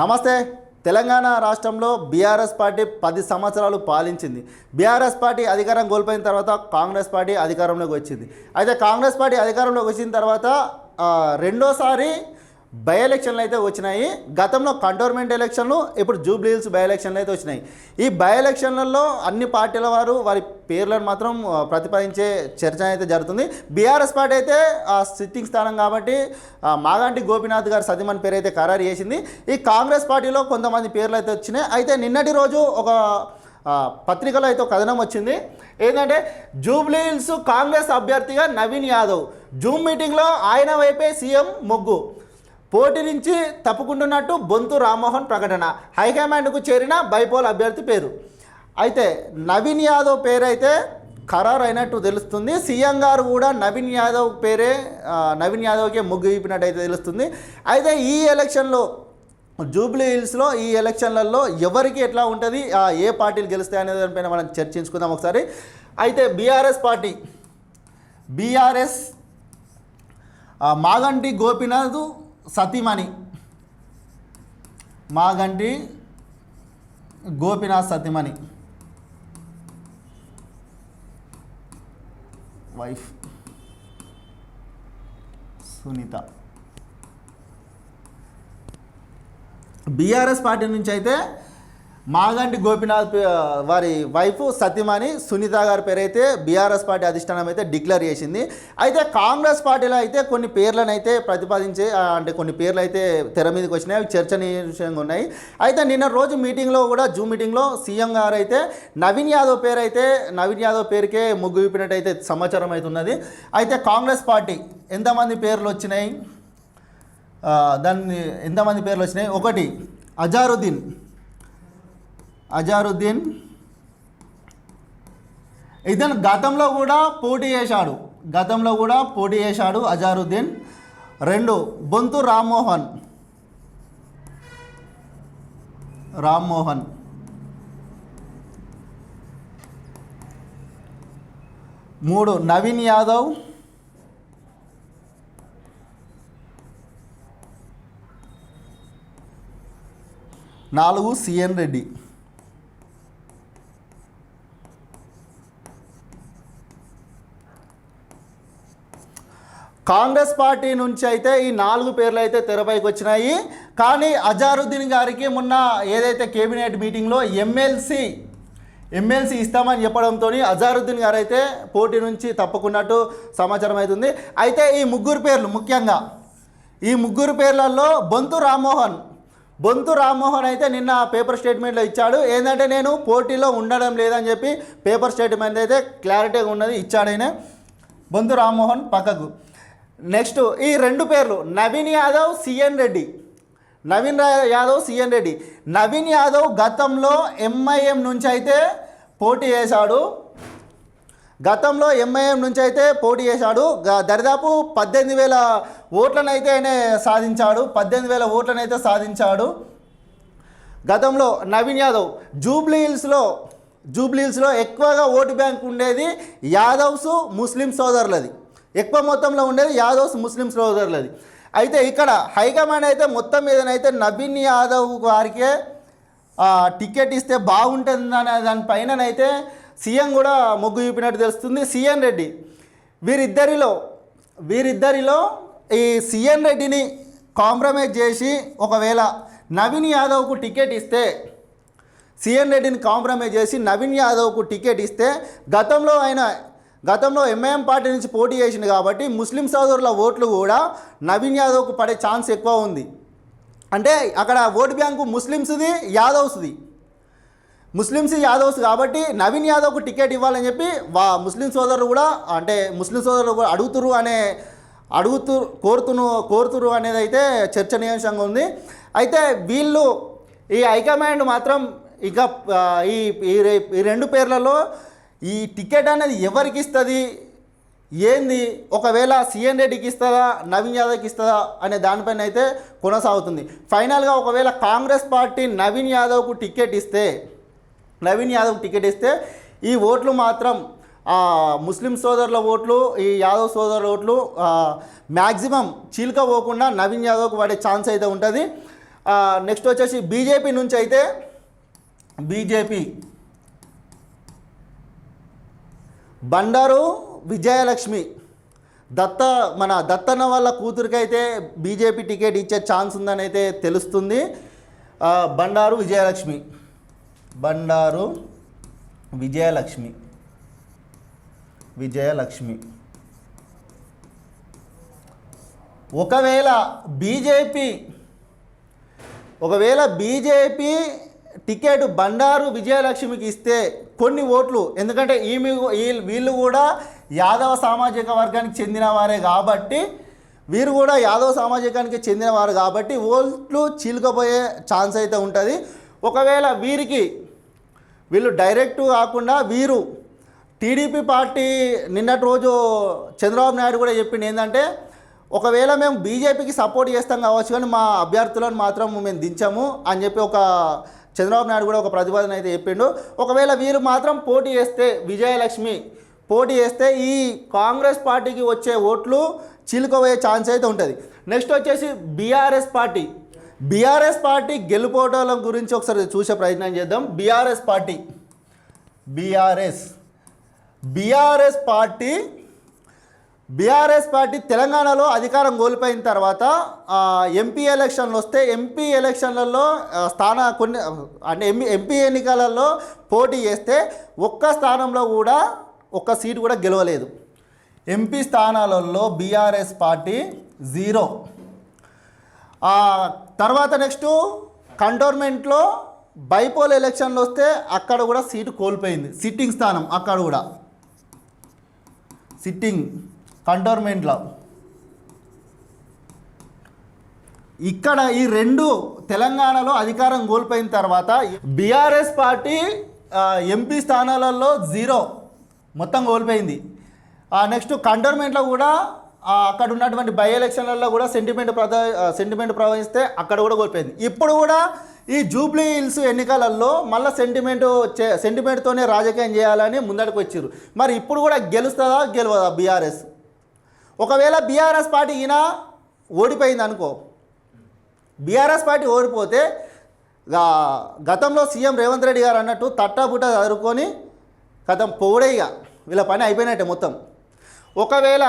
నమస్తే. తెలంగాణ రాష్ట్రంలో BRS party పది సంవత్సరాలు పాలించింది. బీఆర్ఎస్ పార్టీ అధికారం కోల్పోయిన తర్వాత కాంగ్రెస్ పార్టీ అధికారంలోకి వచ్చింది. అయితే కాంగ్రెస్ పార్టీ అధికారంలోకి వచ్చిన తర్వాత రెండోసారి బై ఎలక్షన్లు అయితే వచ్చినాయి. గతంలో కంటోన్మెంట్ ఎలక్షన్లు ఇప్పుడు జూబ్లీ హిల్స్ బై ఎలక్షన్లు అయితే వచ్చినాయి. ఈ బై ఎలక్షన్లలో అన్ని పార్టీల వారు వారి పేర్లను మాత్రం ప్రతిపాదించే చర్చ అయితే జరుగుతుంది. బీఆర్ఎస్ పార్టీ అయితే ఆ సిట్టింగ్ స్థానం కాబట్టి మాగాంటి గోపీనాథ్ గారి సతీమణి పేరు అయితే ఖరారు చేసింది. ఈ కాంగ్రెస్ పార్టీలో కొంతమంది పేర్లు అయితే వచ్చినాయి. అయితే నిన్నటి రోజు ఒక పత్రికలో అయితే కథనం వచ్చింది. ఏంటంటే జూబ్లీహిల్స్ కాంగ్రెస్ అభ్యర్థిగా నవీన్ యాదవ్. జూమ్ మీటింగ్లో ఆయన వైపే సీఎం మొగ్గు. పోటీ నుంచి తప్పుకుంటున్నట్టు బొంతు రామ్మోహన్ ప్రకటన. హైకమాండ్కు చేరిన బైపోల్ అభ్యర్థి పేరు. అయితే నవీన్ యాదవ్ పేరైతే ఖరారు అయినట్టు తెలుస్తుంది. సీఎం గారు కూడా నవీన్ యాదవ్ పేరే నవీన్ యాదవ్కే మొగ్గు ఇప్పినట్టయితే అయితే తెలుస్తుంది. అయితే ఈ ఎలక్షన్లో జూబ్లీ హిల్స్లో ఈ ఎలక్షన్లలో ఎవరికి ఎట్లా ఉంటుంది ఏ పార్టీలు గెలుస్తాయి అనే దానిపైన మనం చర్చించుకుందాం ఒకసారి. అయితే BRS party BRS Maganti Gopinath సతీమణి మాగంటి గోపినాథ్ సతీమణి. వైఫ్ సునీత. బీఆర్ఎస్ పార్టీ నుంచి అయితే మాగంటి గోపినాథ్ వారి వైఫ్ సత్యమణి సునీత గారి పేరు అయితే బీఆర్ఎస్ పార్టీ అధిష్టానం అయితే డిక్లేర్ చేసింది. అయితే కాంగ్రెస్ పార్టీలో అయితే కొన్ని పేర్లను అయితే ప్రతిపాదించే అంటే కొన్ని పేర్లు అయితే తెర మీదకి వచ్చినాయి. అవి చర్చనీయాంశంగా ఉన్నాయి. అయితే నిన్న రోజు మీటింగ్లో కూడా జూమ్ మీటింగ్లో సీఎం గారు అయితే నవీన్ యాదవ్ పేరు అయితే నవీన్ యాదవ్ పేరుకే ముగ్గు విప్పినట్టు అయితే సమాచారం అవుతున్నది అయితే కాంగ్రెస్ పార్టీ ఎంతమంది పేర్లు వచ్చినాయి? దాన్ని ఎంతమంది పేర్లు వచ్చినాయి? ఒకటి అజారుద్దీన్. అజారుద్దీన్. ఇతను గతంలో కూడా పోటీ చేశాడు. గతంలో కూడా పోటీ చేశాడు అజారుద్దీన్. రెండు బొంతు రామ్మోహన్. రామ్మోహన్. మూడు నవీన్ యాదవ్. నాలుగు సిఎన్ రెడ్డి. కాంగ్రెస్ పార్టీ నుంచి అయితే ఈ నాలుగు పేర్లు అయితే తెరపైకి వచ్చినాయి. కానీ అజారుద్దీన్ గారికి మొన్న ఏదైతే కేబినెట్ మీటింగ్లో ఎమ్మెల్సీ ఎమ్మెల్సీ ఇస్తామని చెప్పడంతో అజారుద్దీన్ గారు అయితే పోటీ నుంచి తప్పుకున్నట్టు సమాచారం అవుతుంది. అయితే ఈ ముగ్గురు పేర్లు ముఖ్యంగా ఈ ముగ్గురు పేర్లలో బొంతు రామ్మోహన్ బొంతు రామ్మోహన్ అయితే నిన్న పేపర్ స్టేట్మెంట్లో ఇచ్చాడు. ఏంటంటే నేను పోటీలో ఉండడం లేదని చెప్పి పేపర్ స్టేట్మెంట్ అయితే క్లారిటీగా ఉన్నది ఇచ్చాడైనా బొంతు రామ్మోహన్ పక్కకు. నెక్స్ట్ ఈ రెండు పేర్లు నవీన్ యాదవ్ సిఎన్ రెడ్డి. నవీన్ యాదవ్ సిఎన్ రెడ్డి. నవీన్ యాదవ్ గతంలో ఎంఐఎం నుంచి అయితే పోటీ చేశాడు. గతంలో ఎంఐఎం నుంచి అయితే పోటీ చేశాడు. దరిదాపు పద్దెనిమిది వేల ఓట్లనైతే ఆయన సాధించాడు. పద్దెనిమిది వేల ఓట్లనైతే సాధించాడు. గతంలో నవీన్ యాదవ్ జూబ్లీ హిల్స్లో జూబ్లీ హిల్స్లో ఎక్కువగా ఓటు బ్యాంక్ ఉండేది యాదవ్స్ ముస్లిం సోదరులది. ఎక్కువ మొత్తంలో ఉండేది యాదవ్స్ ముస్లిం సోదరులది. అయితే ఇక్కడ హైకమాండ్ అయితే మొత్తం మీదనైతే నవీన్ యాదవ్ వారికే టికెట్ ఇస్తే బాగుంటుందనే దానిపైననైతే సీఎం కూడా మొగ్గు చూపినట్టు తెలుస్తుంది. సీఎన్ రెడ్డి వీరిద్దరిలో వీరిద్దరిలో ఈ సీఎన్ రెడ్డిని కాంప్రమైజ్ చేసి ఒకవేళ నవీన్ యాదవ్కు టికెట్ ఇస్తే సిఎన్ రెడ్డిని కాంప్రమైజ్ చేసి నవీన్ యాదవ్కు టికెట్ ఇస్తే గతంలో ఆయన గతంలో ఎంఐఎం పార్టీ నుంచి పోటీ చేసింది కాబట్టి ముస్లిం సోదరుల ఓట్లు కూడా నవీన్ యాదవ్కు పడే ఛాన్స్ ఎక్కువ ఉంది. అంటే అక్కడ ఓటు బ్యాంకు ముస్లిమ్స్ది యాదవ్స్ది. ముస్లిమ్స్ యాదవ్స్ కాబట్టి నవీన్ యాదవ్కు టికెట్ ఇవ్వాలని చెప్పి వా ముస్లిం సోదరులు కూడా అంటే ముస్లిం సోదరులు కూడా అడుగుతురు అనే అడుగుతూ కోరుతును కోరుతురు అనేది అయితే చర్చనీయాంశంగా ఉంది. అయితే వీళ్ళు ఈ హైకమాండ్ మాత్రం ఇక ఈ ఈ ఈ రెండు పేర్లలో ఈ టికెట్ అనేది ఎవరికి ఇస్తుంది? ఏంది? ఒకవేళ సీఎన్ రెడ్డికి ఇస్తుందా? నవీన్ యాదవ్కి ఇస్తుందా? అనే దానిపైన అయితే కొనసాగుతుంది. ఫైనల్గా ఒకవేళ కాంగ్రెస్ పార్టీ నవీన్ యాదవ్కు టికెట్ ఇస్తే నవీన్ యాదవ్ టికెట్ ఇస్తే ఈ ఓట్లు మాత్రం ముస్లిం సోదరుల ఓట్లు ఈ యాదవ్ సోదరుల ఓట్లు మ్యాక్సిమం చీలిక పోకుండా నవీన్ యాదవ్కు పడే ఛాన్స్ అయితే ఉంటుంది. నెక్స్ట్ వచ్చేసి బీజేపీ నుంచి అయితే బీజేపీ బండారు విజయలక్ష్మి. దత్త మన దత్తన్న వాళ్ళ కూతురికైతే బీజేపీ టికెట్ ఇచ్చే ఛాన్స్ ఉందని అయితే తెలుస్తుంది బండారు విజయలక్ష్మి. బండారు విజయలక్ష్మి. విజయలక్ష్మి. ఒకవేళ బీజేపీ ఒకవేళ బీజేపీ టికెట్ బండారు విజయలక్ష్మికి ఇస్తే కొన్ని ఓట్లు. ఎందుకంటే ఈమె వీళ్ళు కూడా యాదవ సామాజిక వర్గానికి చెందినవారే కాబట్టి వీరు కూడా యాదవ సామాజికానికి చెందినవారు కాబట్టి ఓట్లు చీలుకపోయే ఛాన్స్ అయితే ఉంటుంది. ఒకవేళ వీరికి వీళ్ళు డైరెక్ట్ కాకుండా వీరు టీడీపీ పార్టీ నిన్నటి రోజు చంద్రబాబు నాయుడు కూడా చెప్పింది ఏంటంటే ఒకవేళ మేము బీజేపీకి సపోర్ట్ చేస్తాం కావచ్చు కానీ మా అభ్యర్థులను మాత్రం మేము దించాము అని చెప్పి ఒక చంద్రబాబు నాయుడు కూడా ఒక ప్రతిపాదన అయితే చెప్పిండు. ఒకవేళ వీరు మాత్రం పోటీ చేస్తే విజయలక్ష్మి పోటీ చేస్తే ఈ కాంగ్రెస్ పార్టీకి వచ్చే ఓట్లు చీలుకోబోయే ఛాన్స్ అయితే ఉంటుంది. నెక్స్ట్ వచ్చేసి బీఆర్ఎస్ పార్టీ. బీఆర్ఎస్ పార్టీ గెలుపోవటాల గురించి ఒకసారి చూసే ప్రయత్నం చేద్దాం. BRS party. BRS. BRS party BRS party తెలంగాణలో అధికారం కోల్పోయిన తర్వాత ఎంపీ ఎలక్షన్లు వస్తే ఎంపీ ఎలక్షన్లలో స్థాన కొన్ని అంటే ఎంపీ ఎంపీ ఎన్నికలలో పోటీ చేస్తే ఒక్క స్థానంలో కూడా ఒక్క సీటు కూడా గెలవలేదు. ఎంపీ స్థానాలలో బీఆర్ఎస్ పార్టీ జీరో. తర్వాత నెక్స్ట్ కంటోన్మెంట్లో బైపోల్ ఎలక్షన్లు వస్తే అక్కడ కూడా సీటు కోల్పోయింది. సిట్టింగ్ స్థానం అక్కడ కూడా. సిట్టింగ్ కంటోర్మెంట్లో ఇక్కడ ఈ రెండు తెలంగాణలో అధికారం కోల్పోయిన తర్వాత బీఆర్ఎస్ పార్టీ ఎంపీ స్థానాలలో జీరో మొత్తం కోల్పోయింది. నెక్స్ట్ కంటోన్మెంట్లో కూడా అక్కడ ఉన్నటువంటి బై ఎలక్షన్లలో కూడా సెంటిమెంట్ ప్రద సెంటిమెంట్ ప్రవహిస్తే అక్కడ కూడా కోల్పోయింది. ఇప్పుడు కూడా ఈ జూబ్లీ హిల్స్ ఎన్నికలలో మళ్ళీ సెంటిమెంట్ సెంటిమెంట్తోనే రాజకీయం చేయాలని ముందడికి వచ్చారు మరి ఇప్పుడు కూడా గెలుస్తుందా గెలవదా బీఆర్ఎస్? ఒకవేళ బీఆర్ఎస్ పార్టీ ఈయన ఓడిపోయింది అనుకో బీఆర్ఎస్ పార్టీ ఓడిపోతే గతంలో సీఎం రేవంత్ రెడ్డి గారు అన్నట్టు తట్టాబుట్ట చదువుకొని గతం పోడే ఇక. వీళ్ళ పని అయిపోయినట్టే మొత్తం. ఒకవేళ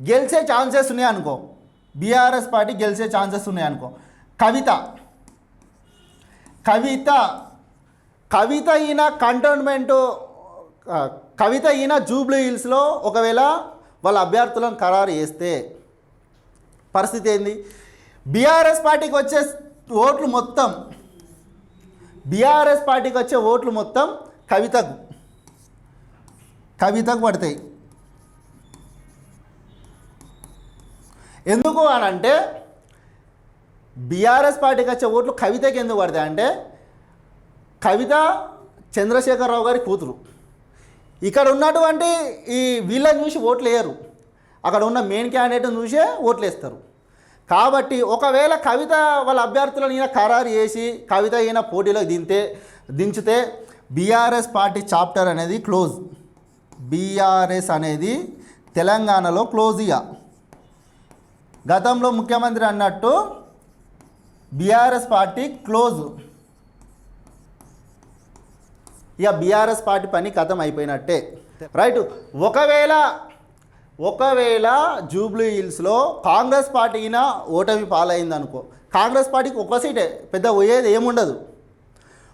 గెలిచే ఛాన్సెస్ ఉన్నాయి అనుకో బీఆర్ఎస్ పార్టీ గెలిచే ఛాన్సెస్ ఉన్నాయి అనుకో. కవిత కవిత కవిత ఈయన కంటోన్మెంటు కవిత ఈయన జూబ్లీ హిల్స్లో ఒకవేళ వాళ్ళ అభ్యర్థులను ఖరారు చేస్తే పరిస్థితి ఏంది? బీఆర్ఎస్ పార్టీకి వచ్చే ఓట్లు మొత్తం బీఆర్ఎస్ పార్టీకి వచ్చే ఓట్లు మొత్తం కవితకు కవితకు పడతాయి. ఎందుకు అని అంటే బీఆర్ఎస్ పార్టీకి వచ్చే ఓట్లు కవితకి ఎందుకు పడతాయి అంటే కవిత చంద్రశేఖరరావు గారి కూతురు. ఇక్కడ ఉన్నటువంటి ఈ వీళ్ళని చూసి ఓట్లు వేయరు అక్కడ ఉన్న మెయిన్ క్యాండిడేట్ని చూసే ఓట్లు వేస్తారు కాబట్టి ఒకవేళ కవిత వాళ్ళ అభ్యర్థులను ఈయన ఖరారు చేసి కవిత ఈయన పోటీలోకి దింతే దించితే బీఆర్ఎస్ పార్టీ చాప్టర్ అనేది క్లోజ్. బీఆర్ఎస్ అనేది తెలంగాణలో క్లోజ్ ఇక గతంలో ముఖ్యమంత్రి అన్నట్టు బీఆర్ఎస్ పార్టీ క్లోజ్. ఇక బీఆర్ఎస్ పార్టీ పని కథం అయిపోయినట్టే. రైట్. ఒకవేళ ఒకవేళ జూబ్లీ హిల్స్లో కాంగ్రెస్ పార్టీన ఓటమి పాలైంది అనుకో కాంగ్రెస్ పార్టీకి ఒక్క సీటే పెద్ద పోయేది ఏముండదు.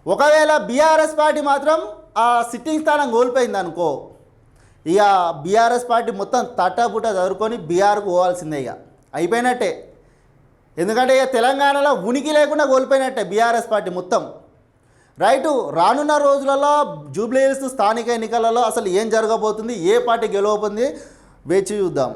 ఒకవేళ బీఆర్ఎస్ పార్టీ మాత్రం ఆ సిట్టింగ్ స్థానం కోల్పోయింది అనుకో ఇక బీఆర్ఎస్ పార్టీ మొత్తం తట్టబుట్ట చదువుకొని బీఆర్కు పోవాల్సిందే ఇక. అయిపోయినట్టే. ఎందుకంటే ఇక తెలంగాణలో ఉనికి లేకుండా కోల్పోయినట్టే బీఆర్ఎస్ పార్టీ మొత్తం. రైటు రానున్న రోజులలో జూబ్లీ హిల్స్ స్థానిక ఎన్నికలలో అసలు ఏం జరగబోతుంది ఏ పార్టీ గెలవబోతుంది వేచి చూద్దాం.